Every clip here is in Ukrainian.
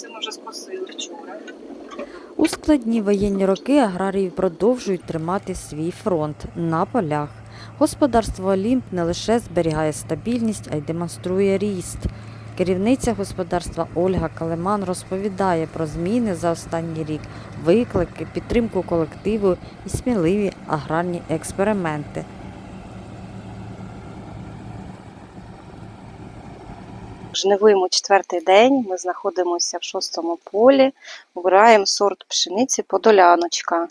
Це ми вже скосили вчора. У складні воєнні роки аграрії продовжують тримати свій фронт на полях. Господарство Олімп не лише зберігає стабільність, а й демонструє ріст. Керівниця господарства Ольга Калеман розповідає про зміни за останній рік, виклики, підтримку колективу і сміливі аграрні експерименти. Жнивуємо четвертий день. Ми знаходимося в шостому полі. Обираємо сорт пшениці подоляночка.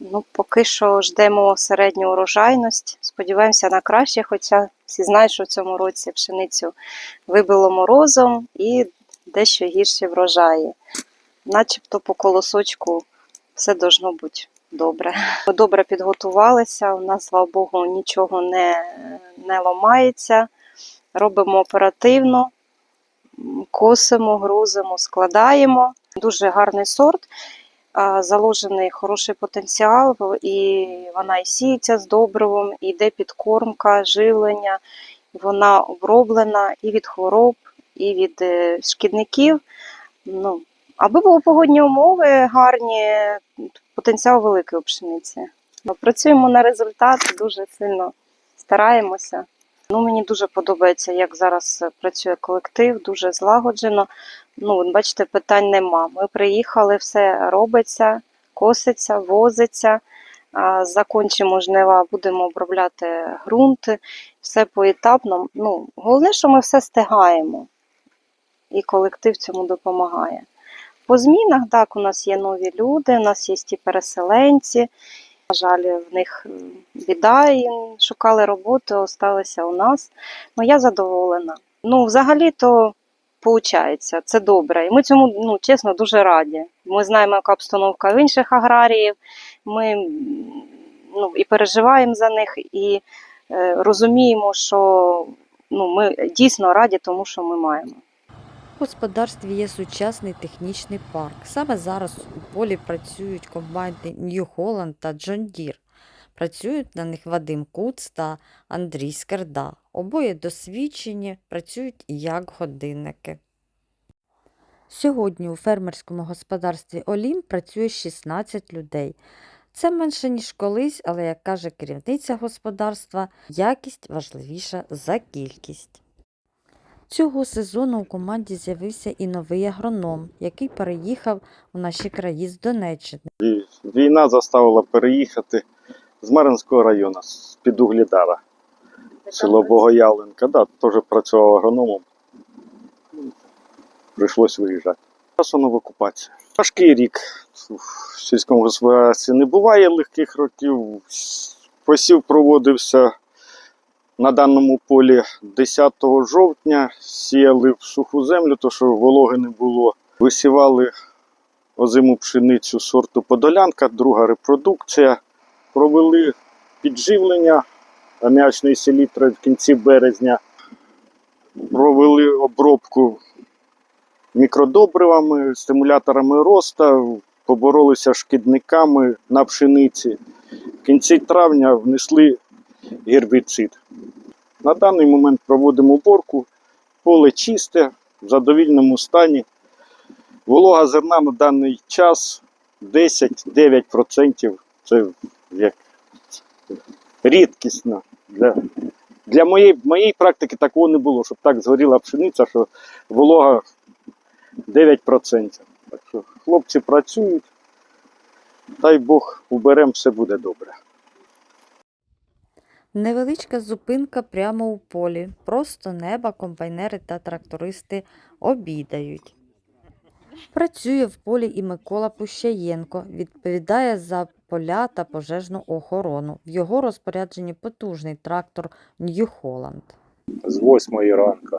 Ну, поки що ждемо середню урожайність. Сподіваємося на краще, хоча всі знають, що в цьому році пшеницю вибило морозом і дещо гірші врожаї. Начебто по колосочку все должно бути добре. Ми добре підготувалися. У нас, слава Богу, нічого не, не ламається. Робимо оперативно, косимо, грузимо, складаємо. Дуже гарний сорт, заложений хороший потенціал, і вона і сіється з добривом, і йде підкормка, живлення. Вона оброблена і від хвороб, і від е, шкідників. Ну, аби були погодні умови гарні, потенціал великий у пшениці. Працюємо на результат, дуже сильно стараємося. Ну, мені дуже подобається, як зараз е, працює колектив, дуже злагоджено. Ну, бачите, питань нема. Ми приїхали, все робиться, коситься, возиться. Закончимо жнива, будемо обробляти ґрунт, все поетапно. Ну, головне, що ми все стигаємо, і колектив цьому допомагає. По змінах, так, у нас є нові люди, у нас є ті переселенці. На жаль, в них біда, і шукали роботу, осталися у нас. Ну, я задоволена. Ну, взагалі-то виходить, це добре. І ми цьому, ну, чесно, дуже раді. Ми знаємо, яка обстановка в інших аграріїв. Ми ну, і переживаємо за них, і е, розуміємо, що ну, ми дійсно раді тому, що ми маємо. Господарстві є сучасний технічний парк. Саме зараз у полі працюють комбайни New Holland та John Deere. Працюють на них Вадим Куц та Андрій Скерда. Обоє досвідчені, працюють як годинники. Сьогодні у фермерському господарстві Олім працює 16 людей. Це менше, ніж колись, але, як каже керівниця господарства, якість важливіша за кількість. Цього сезону у команді з'явився і новий агроном, який переїхав у наші краї з Донеччини. Війна заставила переїхати з Маринського району, з під Углідара, село Богоявленка. Да, теж працював агрономом. Прийшлось виїжджати. Часу в окупації. Важкий рік. В сільському господарстві не буває легких років. Посів проводився на даному полі 10 жовтня. Сіяли в суху землю, то що вологи не було. Висівали озиму пшеницю сорту Подолянка, друга репродукція. Провели підживлення аміачної селітри в кінці березня. Провели обробку мікродобривами, стимуляторами росту, поборолися шкідниками на пшениці. В кінці травня внесли гербіцид. На даний момент проводимо уборку, поле чисте, в задовільному стані. Волога зерна на даний час 10-9%. Це як рідкісно. Для, для моєї, моєї практики такого не було, щоб так згоріла пшениця, що волога 9%. Так що хлопці працюють. Дай Бог уберемо, все буде добре. Невеличка зупинка прямо у полі. Просто неба комбайнери та трактористи обідають. Працює в полі і Микола Пущаєнко, відповідає за поля та пожежну охорону. В його розпорядженні потужний трактор Holland. з восьмої ранку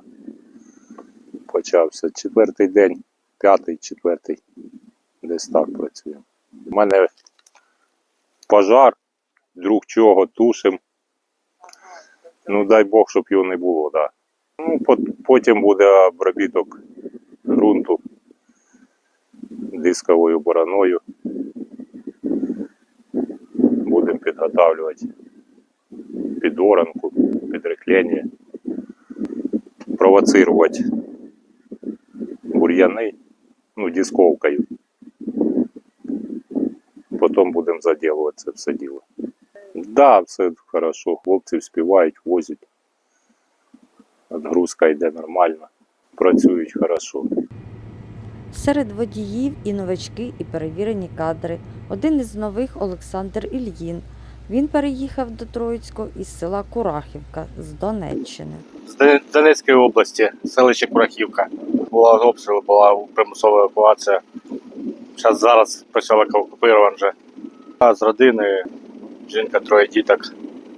почався. Четвертий день, п'ятий, четвертий, десь так працюємо. У мене пожар, друг чого тушим. Ну, дай Бог, щоб його не було, да. Ну, потім буде обробіток ґрунту дисковою бороною. Будемо підготавлювати під оранку, провоцировать бур'яни ну, дисковкою. Потім будемо заділувати це все діло. Так, да, все хорошо. Хлопці співають, возять. Отгрузка йде нормально. Працюють хорошо. Серед водіїв і новачки, і перевірені кадри. Один із нових Олександр Ільїн. Він переїхав до Троїцького із села Курахівка з Донеччини. з Донецької області, селище Курахівка. Була обстріл, була примусова евакуація. Зараз зараз поселок окупований вже. А з родини жінка, троє діток.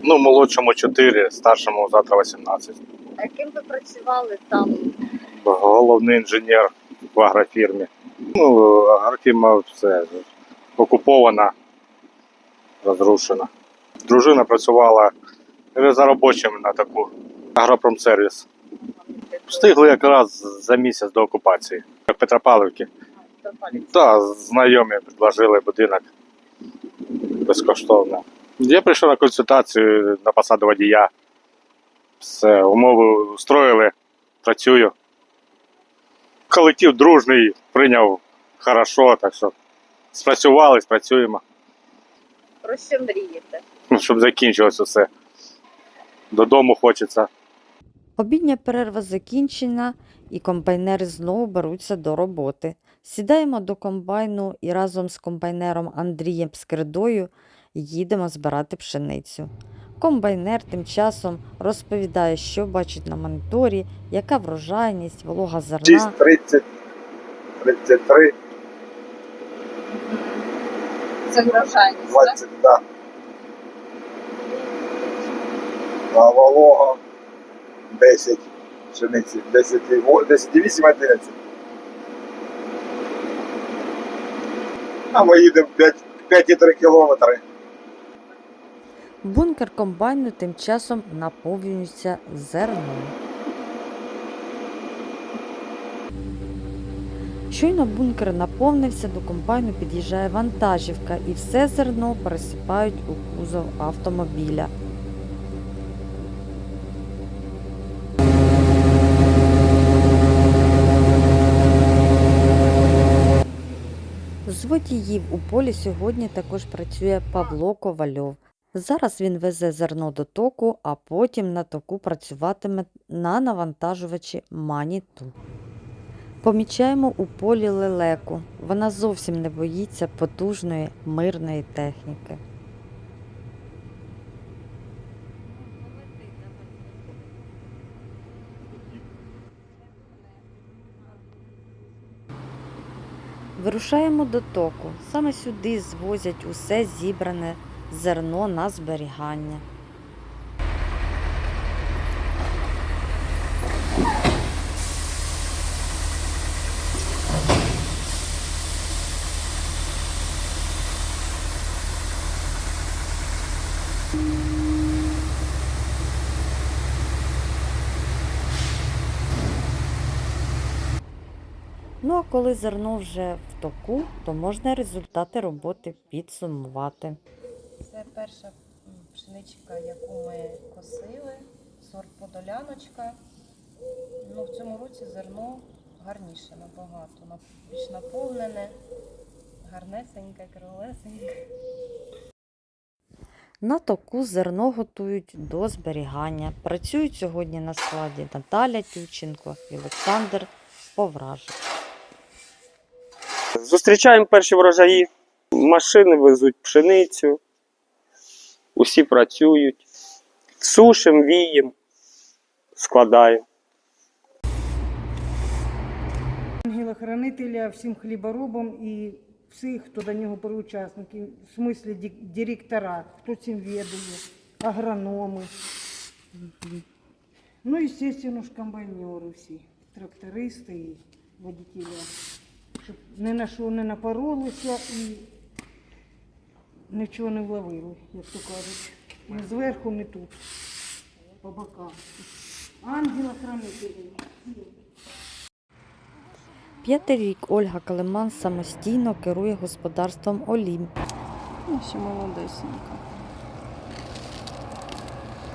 Ну, молодшому 4, старшому завтра 18. А яким ви працювали там? Головний інженер в агрофірмі. Ну, агрофірма все окупована, розрушена. Дружина працювала робочим на таку агропромсервіс. Встигли якраз за місяць до окупації. В Петропавлівці. Так, знайомі предложили будинок безкоштовно. Я прийшов на консультацію на посаду водія. Все, умови устроїли, працюю. Колектив дружний, прийняв хорошо, так що спрацювали, спрацюємо, Про що мрієте? Ну, щоб закінчилося все. Додому хочеться. Обідня перерва закінчена, і комбайнери знову беруться до роботи. Сідаємо до комбайну і разом з комбайнером Андрієм Скирдою їдемо збирати пшеницю. Комбайнер тим часом розповідає, що бачить на моніторі, яка врожайність, волога зерна. 30, 33, Це врожайність, 20, да. А волога 10 пшениці, 10, 10, 8, 11. А ми їдемо 5, 5,3 кілометри. Бункер комбайну тим часом наповнюється зерном. Щойно бункер наповнився, до комбайну під'їжджає вантажівка і все зерно пересипають у кузов автомобіля. З водіїв у полі сьогодні також працює Павло Ковальов. Зараз він везе зерно до току, а потім на току працюватиме на навантажувачі Маніту. Помічаємо у полі лелеку. Вона зовсім не боїться потужної мирної техніки. Вирушаємо до току. Саме сюди звозять усе зібране зерно на зберігання. Ну а коли зерно вже в току, то можна результати роботи підсумувати. Це перша пшеничка, яку ми косили, сорт подоляночка. Ну, в цьому році зерно гарніше набагато, на- більш наповнене, гарнесеньке, криволесеньке. На току зерно готують до зберігання. Працюють сьогодні на складі Наталя Тюченко і Олександр Повражик. Зустрічаємо перші врожаї. Машини везуть пшеницю. Усі працюють. Сушимо, віємо, складаємо. ангела-хранителя, всім хліборобам і всіх, хто до нього приучасники, в смислі директора, хто цим відає, агрономи. Ну і, звісно ж, комбайнери всі, трактористи і водителі, щоб ні на що не напоролися і нічого не вловили, як то кажуть. Ні зверху, ні тут, по бокам. Ангела-хранителя. П'ятий рік Ольга Калиман самостійно керує господарством Олімп. Ну, ще молодесенька.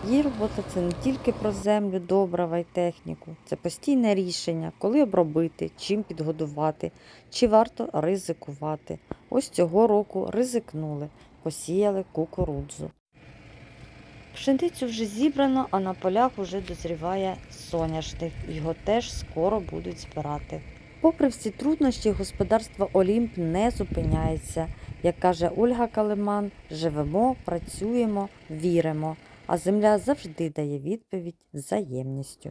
Її робота це не тільки про землю, добрива й техніку, це постійне рішення, коли обробити, чим підгодувати, чи варто ризикувати. Ось цього року ризикнули, посіяли кукурудзу. Пшеницю вже зібрано, а на полях уже дозріває соняшник. Його теж скоро будуть збирати. Попри всі труднощі, господарство Олімп не зупиняється. Як каже Ольга Калиман, живемо, працюємо, віримо, а земля завжди дає відповідь взаємністю.